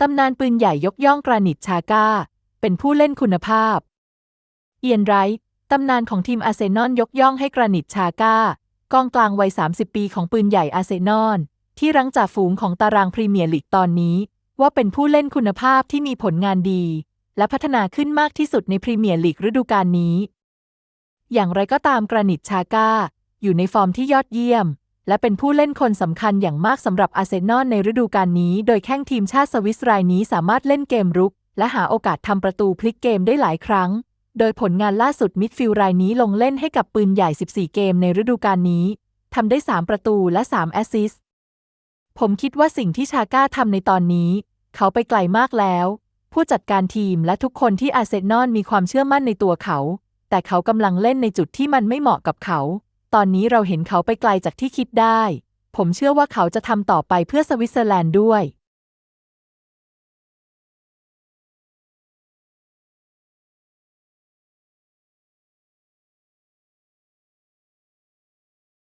ตำนานปืนใหญ่ยกย่องกรานิตชาก้า เป็นผู้เล่นคุณภาพ เอียนไรท์ตำนานของทีมอาร์เซนอลยกย่องให้กรานิตชาก้ากองกลางวัย 30 ปีของปืนใหญ่อาร์เซนอลที่รั้งจ่าฝูงของตารางพรีเมียร์ลีกตอนนี้ ว่าเป็นผู้เล่นคุณภาพที่มีผลงานดี และพัฒนาขึ้นมากที่สุดในพรีเมียร์ลีกฤดูกาลนี้ อย่างไรก็ตามกรานิตชาก้าอยู่ในฟอร์มที่ยอดเยี่ยม และเป็นผู้เล่นคนสำคัญอย่างมากสำหรับอาร์เซนอลในฤดูกาลนี้ โดยแข้งทีมชาติสวิสรายนี้สามารถเล่นเกมรุก และหาโอกาสทำประตูพลิกเกมได้หลายครั้ง โดยผลงานล่าสุดมิดฟิลด์รายนี้ลงเล่นให้กับปืนใหญ่ 14 เกมในฤดูกาลนี้ทำได้ 3 ประตูและ 3 แอสซิสต์ ผมคิดว่าสิ่งที่ชาก้าทำในตอนนี้ เขาไปไกลมากแล้ว ผู้จัดการทีมและทุกคนที่อาร์เซนอลมีความเชื่อมั่นในตัวเขา แต่เขากำลังเล่นในจุดที่มันไม่เหมาะกับเขา ตอนนี้เราเห็นเขาไปไกลจากที่คิดได้ ผมเชื่อว่าเขาจะทำต่อไปเพื่อสวิตเซอร์แลนด์ด้วย